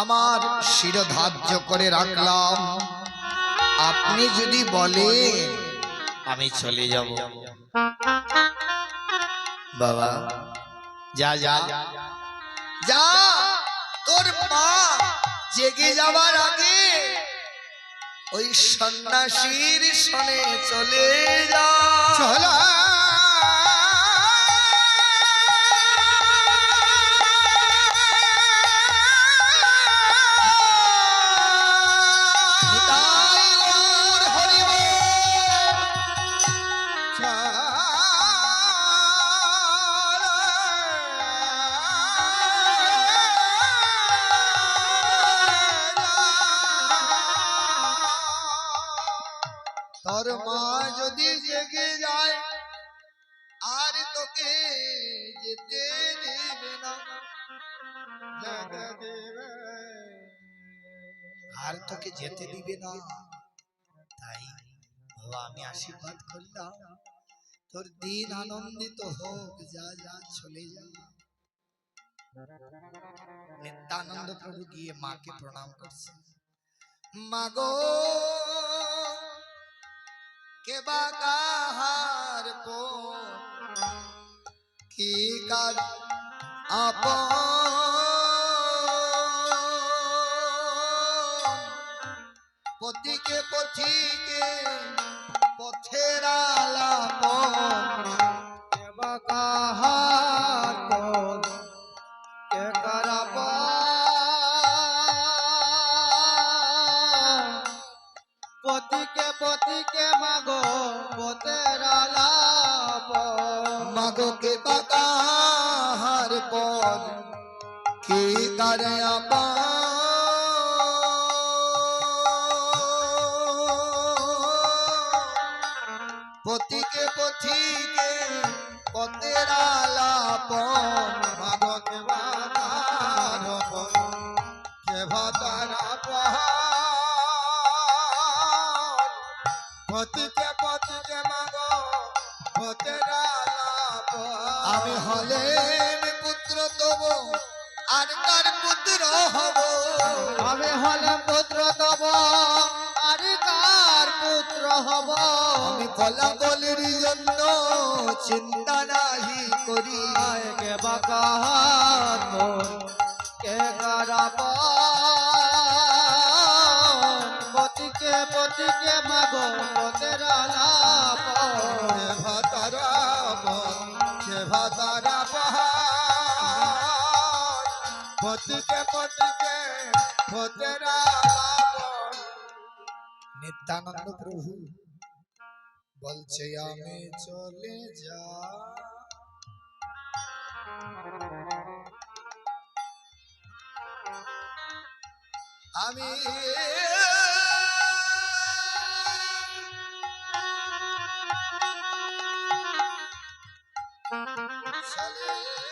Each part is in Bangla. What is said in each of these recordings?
আমার শিরধার্য করে রাখলাম। আপনি যদি বলেন আমি চলে যাব। বাবা, যা যা। যা, তোর মা জেগে যাবার আগে ওই সন্ন্যাসীর সনে চলে যা। চলা। আমি আশীর্বাদ করলাম। তোর দিন আনন্দিত হোক, যা যা চলে যা নিত্যানন্দ প্রভু গিয়ে মাকে প্রণাম করছে। মাগো কে বা কাহার পো কি কার আপন? পথিকে পথিকে পথের আলাপন কেবা পদ কে কারাপ পতিকে পতিকে কে বাকাহার কি পথিকে পথিকে পথের আলাপন মাগো কে ভাতারা পতিকে পতিকে মাগো পথের আমি হলেন পুত্র তব আর কার পুত্র হব? আমি হলে পুত্র তব হব। আমি ফলাফলের জন্য চিন্তা নাহি করি। কে বাকাহার পদ কে কারাপ পতিকে পতিকে মাগো পতের আলাপ হে ভাতারা বন, হে ভাতারা পাহাড় পতিকে পতিকে লাবণ। নিত্যানন্দ প্রভু বলছে আমি চলে যা। আমি চলে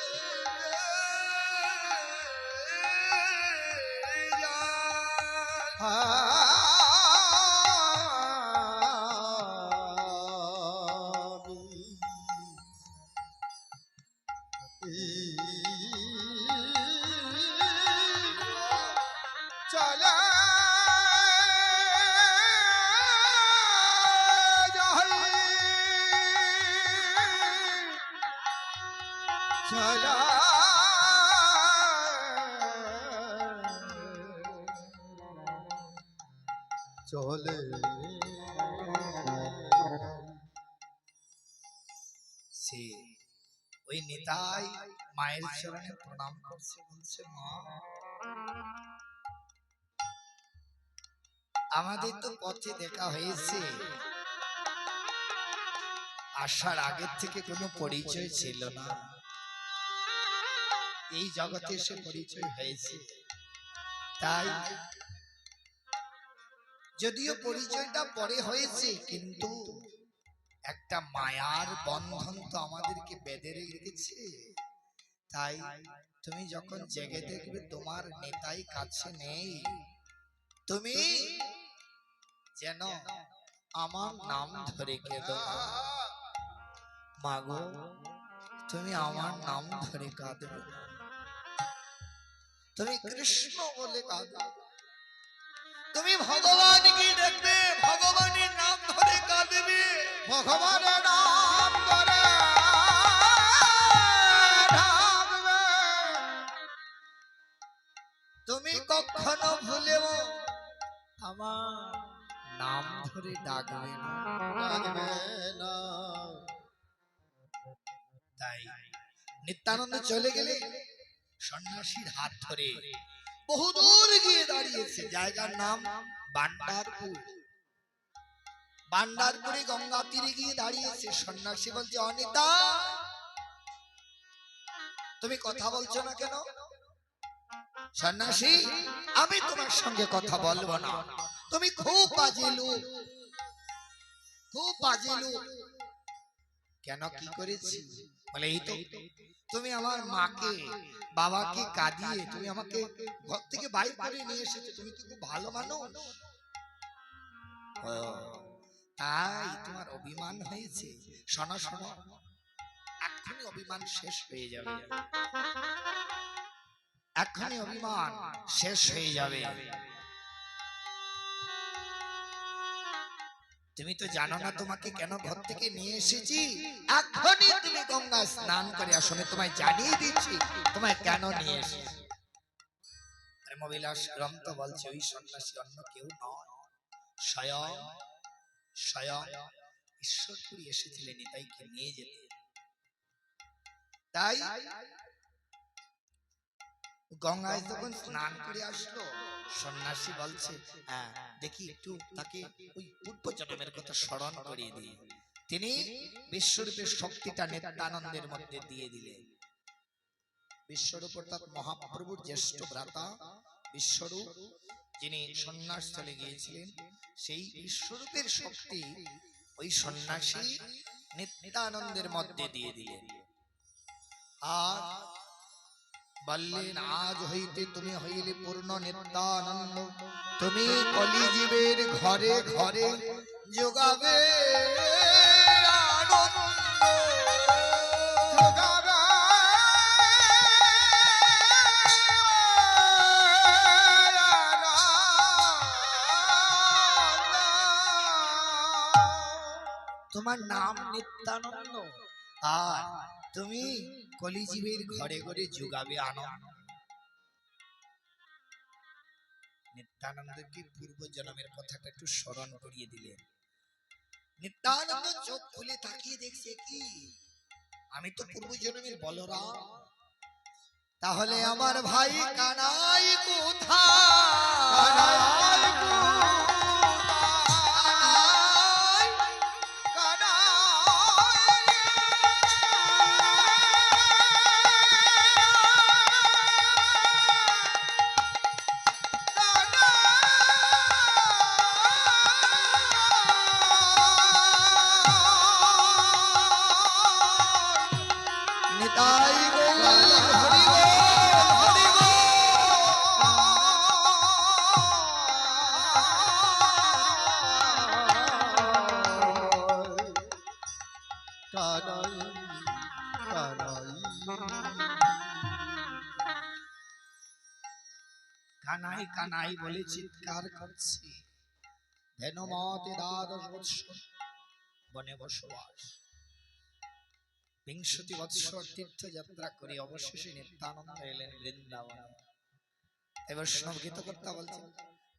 করছে বলছে আমাদের তো পথে দেখা হয়েছে। আসার আগের থেকে কোনো পরিচয় ছিল না। এই জগতে এসে পরিচয় হয়েছে। তাই যদিও পরিচয়টা পরে হয়েছে, কিন্তু একটা মায়ার বন্ধন তো আমাদেরকে বেঁধে রেখেছে। তাই তুমি যখন জেগে দেখবে তোমার নেতাই কাছে নেই তুমি যেন আমার নাম ধরে কেঁদো। মাগো তুমি আমার নাম ধরে কাঁদবে তুমি কৃষ্ণ বলে কাঁদো। তুমি ভগবানকে দেখবে ভগবানের নাম ধরে কাঁদবে। ভগবানের নাম নাম ডাকবে না তাই নিত্যানন্দ চলে গেলে সন্ন্যাসীর হাত ধরে বহুদূর গিয়ে দাঁড়িয়েছে। জায়গার নাম বান্ডারপুর বান্ডারপুরে গঙ্গা তীরে গিয়ে দাঁড়িয়েছে। সন্ন্যাসী বলছে, অনিতা, তুমি কথা বলছো না কেন? সন্ন্যাসী, আমি তোমার সঙ্গে কথা বলব না। তুমি খুব বাজে লোক। খুব বাজে লোক। কেন কি করেছি বলে এই তো তুমি আমার মাকে বাবাকে কাঁদিয়ে তুমি আমাকে ঘর থেকে বাইর করে নিয়ে এসেছ। তুমি কি খুব ভালো মানুষ। তাই তোমার অভিমান হয়েছে? শোনো শোনো এক্ষুনি অভিমান শেষ হয়ে যাবে। এক্ষুনি অভিমান শেষ হয়ে যাবে। তুমি তো জানো না তোমাকে কেন ঘর থেকে নিয়ে এসেছি? এখনই তুমি গঙ্গা স্নান করে আসো, আমি তোমায় জানিয়ে দিচ্ছি, তোমায় কেন নিয়ে এসেছি? প্রেমবিলাস গ্রন্থ বলছে, ওই সন্ন্যাসী অন্য কেউ নয়। স্বয়ং স্বয়ং ঈশ্বরপুরী এসেছিলেন এটাইকে নিয়ে যেতে? তাই গঙ্গায় তখন স্নান করে আসলো সন্ন্যাসী বলছে হ্যাঁ দেখি একটু তাকে ওই পূর্ব জন্মের কথা স্মরণ করিয়ে দিই। তিনি বিশ্বরূপের শক্তিটা নিত্যানন্দের মধ্যে দিয়ে দিলেন। বিশ্বরূপ অর্থাৎ মহাপ্রভুর জ্যেষ্ঠ ভ্রাতা, বিশ্বরূপ যিনি সন্ন্যাস চলে গিয়েছিলেন, সেই বিশ্বরূপের শক্তি ওই সন্ন্যাসী নিত্যানন্দের মধ্যে দিয়ে দিলেন। আর বললেন আজ হইতে তুমি হইলে পূর্ণ নিত্যানন্দ। তুমি কলিজীবের ঘরে ঘরে যোগাবে। তোমার নাম নিত্যানন্দ। আর তুমি কলিজীবের ঘরে ঘরে যোগাবে আনন্দ। নিত্যানন্দকে পূর্ব জন্মের কথাটা একটু স্মরণ করিয়ে দিলেন নিত্যানন্দ চোখ খুলে তাকিয়ে দেখছে কি? আমি তো পূর্ব জন্মের বলরাম। তাহলে আমার ভাই কানাই কোথায়? কানাই বলে চিৎকার করছে। ধেনুমতে দ্বাদশ বৎসর বনে বসবাস। বিংশতি বৎসর তীর্থযাত্রা করে অবশেষে নিত্যানন্দ এলেন বৃন্দাবন। এবার সব গীতকর্তা বলছেন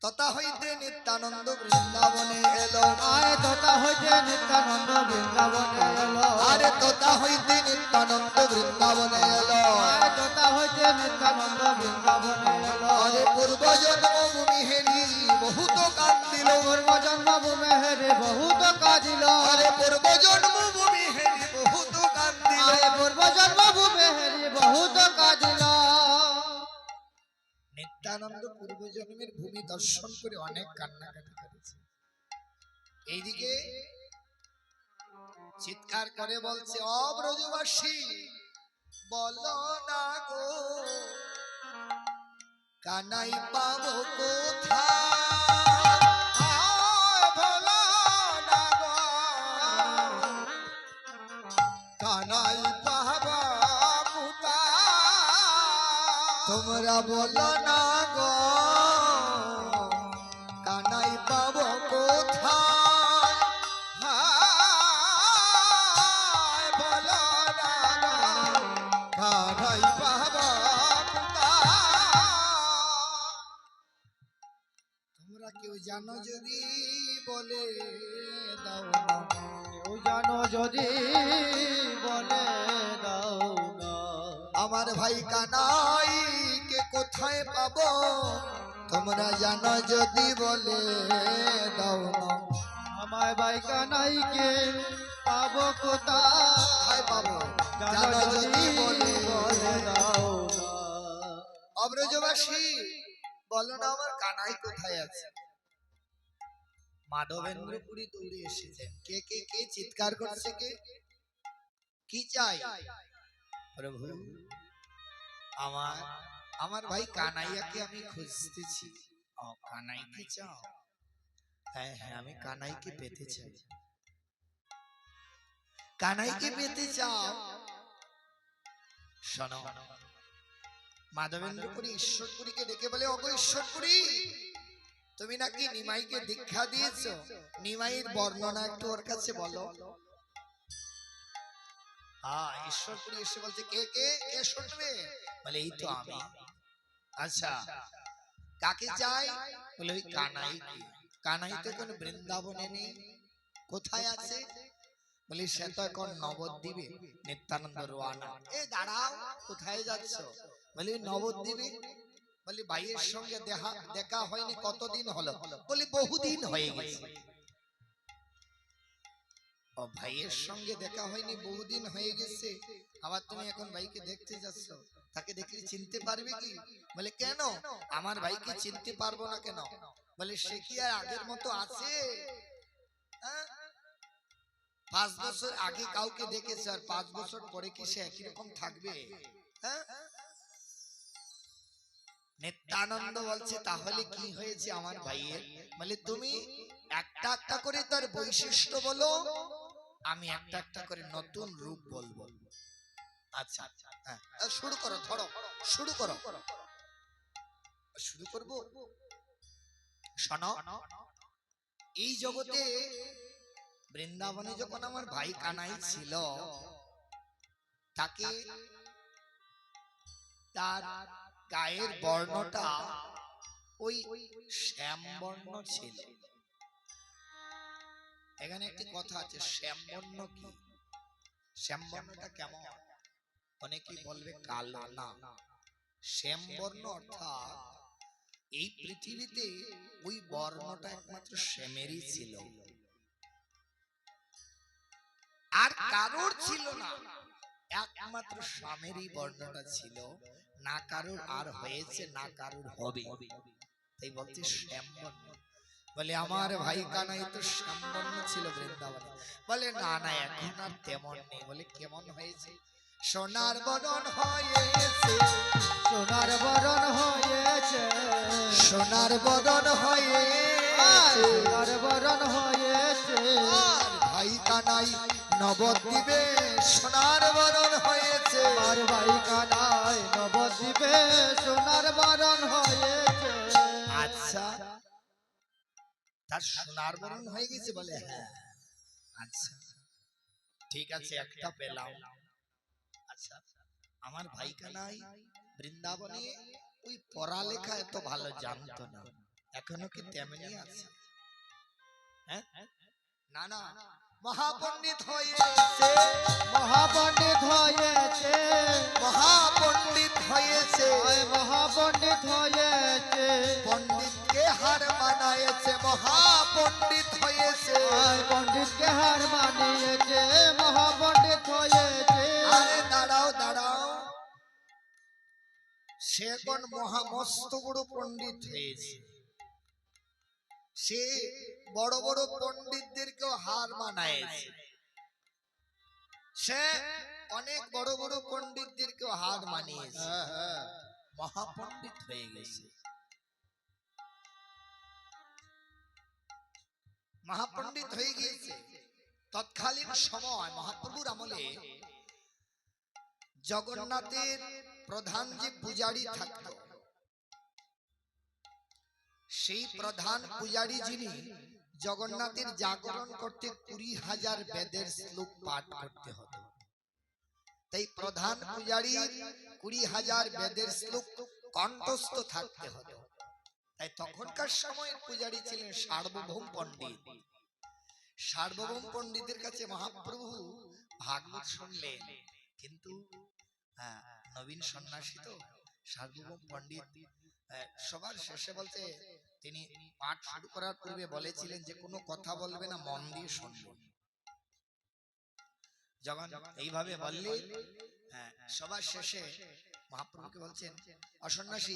তথা হইতে নিত্যানন্দ বৃন্দাবনে এলো আয় তোতা হইতে নিত্যানন্দ বৃন্দাবনে এলো। আরে তোতা হইতে নিত্যানন্দ বৃন্দাবনে জন্মভূমি হেরি বহুত কান্দিল পূর্ব জন্মভূমে হেরে বহুত কাঁদিল নিত্যানন্দ পূর্ব জন্মের ভূমি দর্শন করে অনেক কান্নাকাটি করেছে। এইদিকে চিৎকার করে বলছে অব্রজবাসী বলো না গো কানাই পাবো কোথায়? কানাই পাবা তোমরা বলো না গো, কানাই পাবো হায়, বলো না কানাই তোমরা কেউ জানো যদি বলে কেউ জানো যদি বলে দাও না? আমার ভাই কানাই কে কোথায় পাবো? তোমরা জানো যদি বলে দাও না। আমায় বাইকা নাই কে পাবো কোথায়? পাবো? জানো যদি বলে দাও না। অব্রজবাসী বলো না আমার কানাই কোথায় আছে? মাধবেন্দ্রপুরী দৌড়ে এসেছেন। কে কে কে? চিৎকার করছে কে? কি চাই? প্রভু আমার আমার ভাই কানাইয়াকে আমি খুঁজতেছি। ও চাও? হ্যাঁ হ্যাঁ আমি কানাইকে পেতে চাই। কানাইকে পেতে চাও? শোনো, মাধবেন্দ্রপুরী ঈশ্বরপুরীকে ডেকে বলে অগো ঈশ্বরপুরী! তুমি নাকি নিমাইকে দীক্ষা দিয়েছ? নিমাইয়ের বর্ণনা একটু ওর কাছে বলো। হ্যাঁ ঈশ্বরপুরী এসে বলছে, কে কে কে শুনবে? বলে, এই তো আমি। আচ্ছা কাকে চাই? বলে, ওই কানাই কানাই তো কোন বৃন্দাবনে নেই। কোথায় আছে? বলি, সে তো এখন নবদ্বীপে, নিত্যানন্দ রোয়ানা। এ, দাঁড়াও, কোথায় যাচ্ছ? বলি নবদ্বীপে। বলি ভাইয়ের সঙ্গে দেখা দেখা হয়নি কতদিন হলো? বলি বহুদিন হয়ে গেছে। ও ভাইয়ের সঙ্গে দেখা হয়নি বহুদিন হয়ে গেছে। আবার তুমি এখন ভাইকে দেখতে যাচ্ছ? তাকে দেখলে চিনতে পারবে কি? বলে কেন? আমার ভাইকে চিনতে পারব না কেন? বলে সে কি আর আগের মতো আছে? হ্যাঁ? পাঁচ বছর আগে কাউকে দেখেছে আর পাঁচ বছর পরে কি সে একই রকম থাকবে? হ্যাঁ? নিত্যানন্দ বলছে, তাহলে কি হয়েছে আমার ভাইয়ের? বলে, তুমি একটা একটা করে তার বৈশিষ্ট্য বলো, আমি একটা একটা করে নতুন রূপ বলব। আচ্ছা হ্যাঁ শুরু করো, ধরো, শুরু করো। শুরু এই জগতে বৃন্দাবনে যখন আমার ভাই কানাই ছিল, তাকে তার গায়ের বর্ণটা ওই শ্যাম বর্ণ ছিল। এখানে একটি কথা আছে শ্যাম বর্ণ কি? শ্যাম বর্ণটা কেমন? অনেকেই বলবে কালো না। শ্যাম বর্ণ অর্থাৎ এই পৃথিবীতে ওই বর্ণটা একমাত্র শ্যামেরই ছিল। আর কারোর ছিল না। একমাত্র স্বামীরই বর্ণটা ছিল। না কারোর আর হয়েছে না কারোর হবে। তাই বলছে শ্যামবর্ণ। বলে আমার ভাই কানাই তো শ্যামবর্ণ ছিল বৃন্দাবনে। বলে না না এখন আর তেমন নেই। বলে কেমন হয়েছে? সোনার বরণ হয়েছে। সোনার বরণ হয়েছে। সোনার বরণ হয়েছে। সোনার বরণ হয়েছে। আর ভাই কানাই নবদ্বীপে সোনার বরণ হয়েছে। আমার ভাই কানাই নবদ্বীপে সোনার বরণ হয়েছে। আচ্ছা। তার সোনার বরণ হয়ে গেছে বলে? হ্যাঁ। আচ্ছা। ঠিক আছে একটা পেলাম। আচ্ছা। আমার ভাই কানাই বৃন্দাবনে ওই পড়ালেখা এত ভালো জানতো না। এখনও কি তেমনি আছে? হ্যাঁ? না না। মহাপণ্ডিত হয়েছে। মহাপণ্ডিত হয়েছে। মহাপণ্ডিত হয়েছে। মহাপণ্ডিত হয়েছে। পণ্ডিতকে হার মানায়েছে মহাপণ্ডিত হয়েছে। পণ্ডিতকে হার মানিয়েছে মহাপণ্ডিত হয়েছে। আরে দাঁড়াও দাঁড়াও। সে কোন মহা মস্ত বড় পণ্ডিত হয়েছে। সে বড় বড় পণ্ডিতদেরকেও হার মানায়েছে সে অনেক বড় বড় পণ্ডিতদেরকেও হার মানিয়েছে। মহাপণ্ডিত হয়ে গেছে। মহাপণ্ডিত হয়ে গিয়েছে। তৎকালীন সময় মহাপ্রভুর আমলে জগন্নাথের প্রধান যে পূজারী থাকতো সেই প্রধান পূজারি যিনি জগন্নাথের জাগরণ করতে কুড়ি হাজার বেদের শ্লোক পাঠ করতে হতো। তাই প্রধান পূজারীর কুড়ি হাজার বেদের শ্লোক কণ্ঠস্থ থাকতে হতো। তাই তখনকার সময়ের পূজারী ছিলেন সার্বভৌম পণ্ডিত। সার্বভৌম পণ্ডিতের কাছে মহাপ্রভু ভাগবত শুনলেন। কিন্তু হ্যাঁ, নবীন সন্ন্যাসী তো সার্বভৌম পণ্ডিত। সবার শেষে বলতে তিনি পাঠ শুরু করার পূর্বে বলেছিলেন যে কোনো কথা বলবে না মন দিয়ে শুনবে। যখন এইভাবে বললে হ্যাঁ, সবার শেষে মহাপ্রভুকে বলছেন অসন্ন্যাসী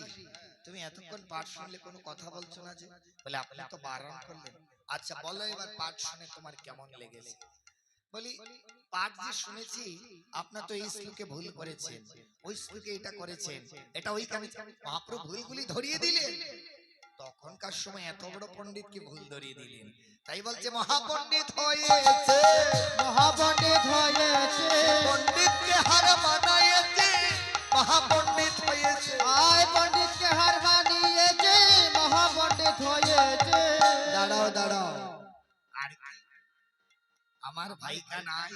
তুমি এতক্ষণ পাঠ শুনলে কোনো কথা বলছো না যে? বলে আপনি তো বারণ করলেন। আচ্ছা বলো এবার পাঠ শুনে তোমার কেমন লেগেছে? বলি পাঠ যে শুনেছি আপনার তো এই শ্লোকে ভুল করেছেন। ওই শ্লোকে এটা করেছেন। এটা ওই মহাপ্রভু ভুলগুলি ধরিয়ে দিলেন। তখনকার সময় এত বড় পণ্ডিতকে ভুল ধরিয়ে দিলেন? তাই বলছে মহাপণ্ডিত হয়েছে মহাপণ্ডিত হয়েছে পণ্ডিতকে হার মানায়েছে মহাপণ্ডিত হয়েছে। আয় পণ্ডিতকে হার মানিয়েছে মহাপণ্ডিত হয়েছে। দাঁড়াও দাঁড়াও। আর? আমার ভাইকা নাই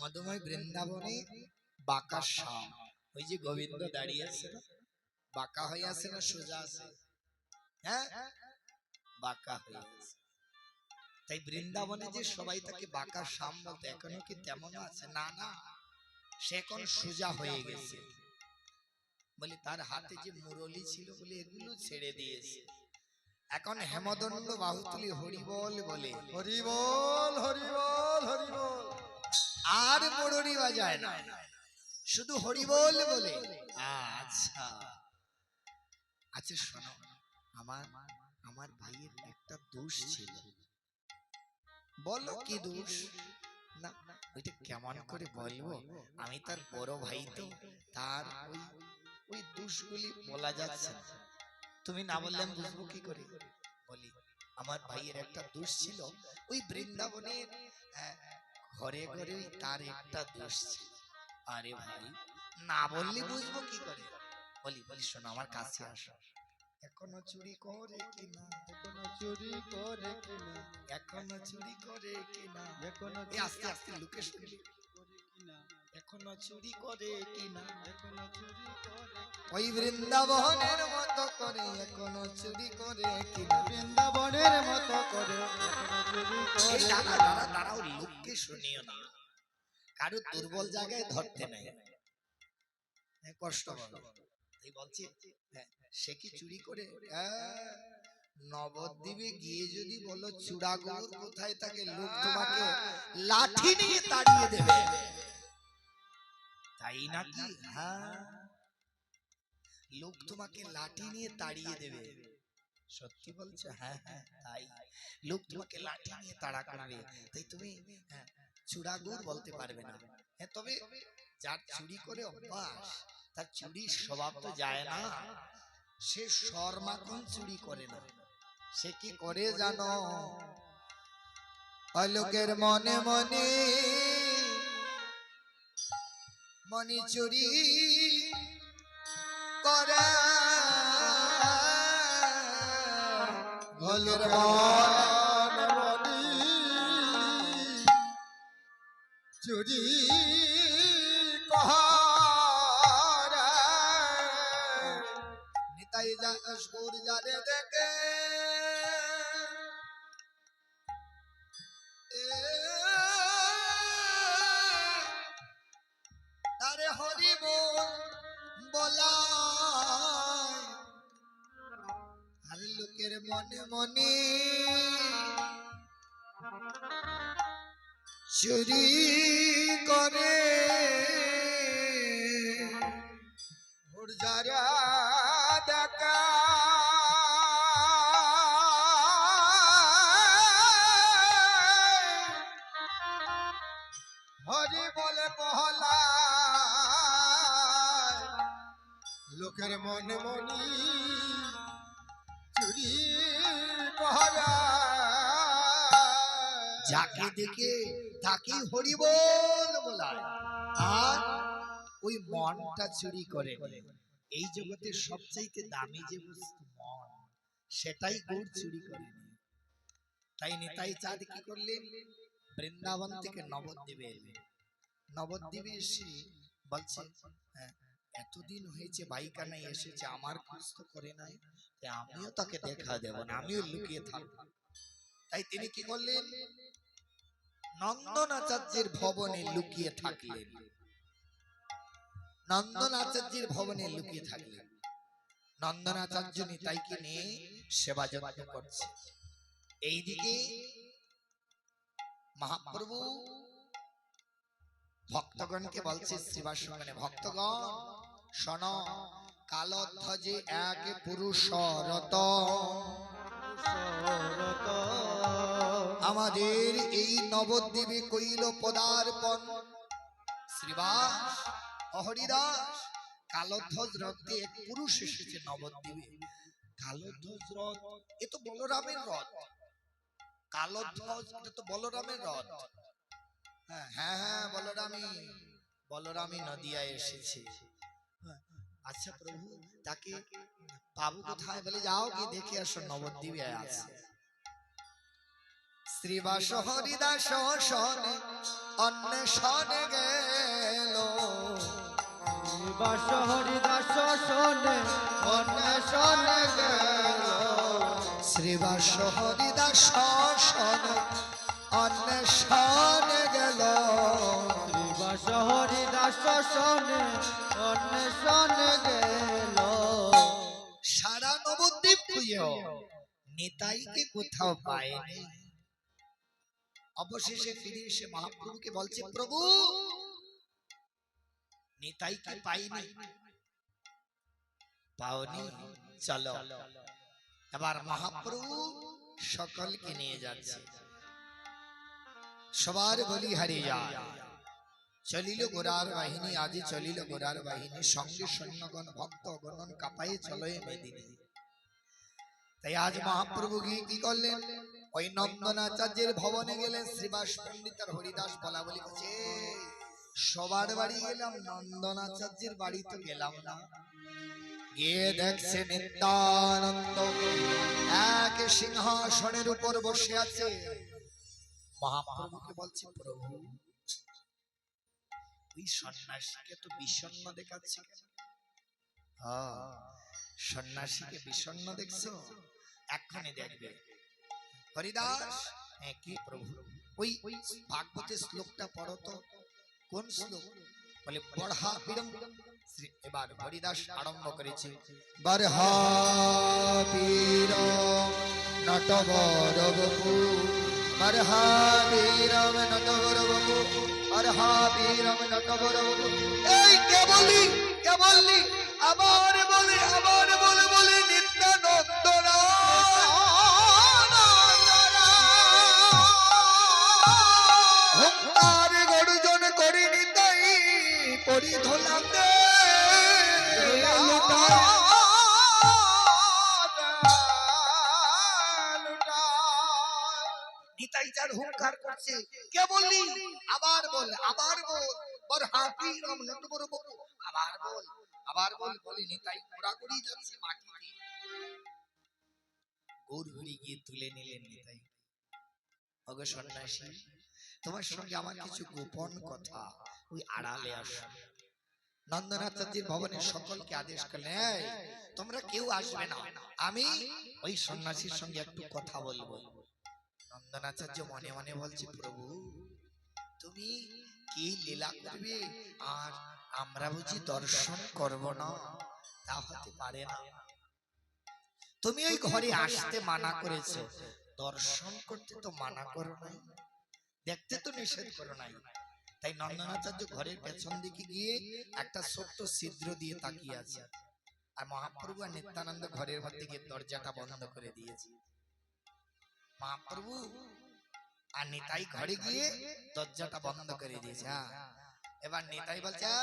মধুময় বৃন্দাবনে বাঁকা শাম। ওই যে গোবিন্দ দাঁড়িয়ে আছে না বাঁকা হয়ে আছে না সোজা আছে? হ্যাঁ? বাঁকা হয়ে তাই বৃন্দাবনে যে সবাই তাকে বাঁকা শাম বলতে এখনও কি তেমন আছে? না না। সে এখন সোজা হয়ে গেছে। বলে তার হাতে যে মুরলি ছিল বলে এগুলো ছেড়ে দিয়েছে। এখন হেমদণ্ড বাহুতুলি হরিবল বলে। হরি বল। হরি বল হরি বল আর মোড়নি বাজায় না। শুধু হরিবল বলে। আচ্ছা। আচ্ছা শোনো। আমার আমার ভাইয়ের একটা দোষ ছিল। বলো কি দোষ? না ওইটা কেমন করে বলব? আমি তার বড় ভাই তো তার ওই ওই দোষগুলি বলা যাচ্ছে তুমি না বললে আমি বুঝব কি করে? বলি আমার ভাইয়ের একটা দোষ ছিল ওই বৃন্দাবনের ঘরে ঘরে ওই তার একটা দোষ ছিল। আরে ভাই না বললে বুঝব কি করে? বলি বলি শোনো আমার কাছে আসো। এখনও চুরি করে কিনা? এখনও চুরি করে কিনা? এখনও চুরি করে কিনা? এখনও আস্তে আস্তে লুকে কিনা এখনও চুরি করে কিনা? এখনও চুরি করে ওই বৃন্দাবনের মতো করে এখনও চুরি করে কিনা? বৃন্দাবনের মতো করে দাঁড়া দাঁড়া দাঁড়াও লোককে শুনিও না। কারও দুর্বল জায়গায় ধরতে নাই। হ্যাঁ, কষ্ট এই বলছি হ্যাঁ, সে কি চুরি করে? হ্যাঁ, নবদ্বীপে গিয়ে যদি বলো চূড়াগুলো কোথায়? থাকে লোক তোমাকে লাঠি নিয়ে তাড়িয়ে দেবে। তাই নাকি? হ্যাঁ। লোক তোমাকে লাঠি নিয়ে তাড়িয়ে দেবে। সত্যি বলছো? হ্যাঁ হ্যাঁ তাই। লোক তোমাকে লাঠি নিয়ে তাড়া করবে। তাই তুমি হ্যাঁ, চূড়াগুড় বলতে পারবে না। হ্যাঁ তবে যার চুরি করে অভ্যাস তার চুরির স্বভাব তো যায় না। সে শর্মাখন চুরি করে না। সে কি করে জানো? অলোকের মনে মনে মনি চুরি করে। চুরি গৌর যারে দেখে। তারে হরি বল আর লোকের মনে মনে চুরি করে। তাকে হরিবল বলায়? আর ওই মনটা চুরি করে এই জগতে সবচাইতে দামি যে বস্তু মন সেটাই গৌর চুরি করে তাই নিতাই চাঁদ কি করলেন? বৃন্দাবন থেকে নবদ্বীপে এলেন। নবদ্বীপে এসে বলছে "হ্যাঁ, এতদিন হয়েছে বাইকানাই এসেছে আমার খোঁজ তো করে নাই তাই আমিও তাকে দেখা দেব না আমিও লুকিয়ে থাকব। তাই তিনি কি করলেন? নন্দনাচার্যের ভবনে লুকিয়ে থাকলেন। নন্দনাচার্যের ভবনে লুকিয়ে থাকলেন। নন্দনাচার্য নিতাইকে নিয়ে সেবা যত্ন করছে এইদিকে মহাপ্রভু ভক্তগণকে বলছে শ্রীবাস মানে ভক্তগণ, শোন, কালধ্বজে এক পুরুষ রত আমাদের এই নবদ্বীপে কইল পদার্পণ। শ্রীবাস অহরিদাস কালধ্বজ রথে এক পুরুষ এসেছে নবদ্বীপে। কালধ্বজ রথ এ তো বলরামের রথ। কালধ্বজ এটা তো বলরামের রথ। হ্যাঁ হ্যাঁ হ্যাঁ বলরামী বলরামী নদিয়ায় এসেছে। হ্যাঁ, আচ্ছা প্রভু তাকে পাবো কোথায় বলে? যাও গিয়ে দেখে আসো নবদ্বীপে আছে। শ্রীবাস হরিদাস শনে অন্বেষণে গেল। বাস হরিদাস শোনে অন্বেষণে গেল। শ্রীবাস হরিদাস শনে অন্বেষণে গেল। বাস হরিদাস শোনে অন্বেষণে গেল। খুঁজেও নিতাইকে কোথাও পায়নি। অবশেষে ফিরে এসে মহাপ্রভুকে বলছে, প্রভু, নিতাইকে পাইনি। পাওনি, চলো। এবার মহাপ্রভু সকলকে নিয়ে যাচ্ছে। সবার বলি হারিয়ে যায় চলিল গোরার বাহিনী আজি চলিল গোরার বাহিনী। সঙ্গে সৈন্যগণ ভক্ত গণন কাপায়ে চলয়ে মেদিনী তাই আজ মহাপ্রভু গিয়ে কি করলেন? ওই নন্দনাচার্যের ভবনে গেলেন শ্রীবাস পণ্ডিত আর হরিদাস বলা বলি করছে সবার বাড়ি গেলাম নন্দনাচার্যের বাড়ি তো গেলাম না। গিয়ে দেখছে নিত্যানন্দ এক সিংহাসনের উপর বসে আছে। মহাপ্রভুকে বলছে প্রভু ওই সন্ন্যাসীকে তো বিষণ্ণ দেখাচ্ছে হ্যাঁ, সন্ন্যাসীকে বিষণ্ণ দেখছ? এক্ষুনি দেখবে হরিদাস হ্যাঁ কি প্রভু? ওই ওই ভাগবতের শ্লোকটা পড়ো তো। কোন শ্লোক? বলে বড়হা বিড়ম এবার হরিদাস আরম্ভ করেছে। বরহা বীরম বপু বরহা বীরম নটবর বপু বরহা বীরম নটবর বপু এই কে বলি কে বললি? আবার বলে আবার সন্ন্যাসী তোমার সঙ্গে আমার কিছু গোপন কথা ওই আড়ালে আসো। সকলকে আদেশ তোমরা কেউ আসবে না। আমি ওই সন্ন্যাসীর সঙ্গে একটু কথা বলব। নন্দনাচার্য মনে মনে বলছে, প্রভু, তুমি কি লীলা করবে? আর আমরা বুঝি দর্শন করব না, তা হতে পারে না। তুমি ওই ঘরে আসতে মানা করেছ। দর্শন করতে তো মানা করো নাই। দেখতে তো নিষেধ করো নাই। তাই নন্দনাচার্য ঘরের পেছন দিকে গিয়ে একটা ছোট্ট ছিদ্র দিয়ে তাকিয়ে আছে। আর মহাপ্রভু আর নিত্যানন্দ ঘরের মধ্যে গিয়ে দরজাটা বন্ধ করে দিয়েছে। মহাপ্রভু আর নিতাই ঘরে গিয়ে দরজাটা বন্ধ করে দিয়েছে হ্যাঁ। এবার নিতাই বলছে "এই,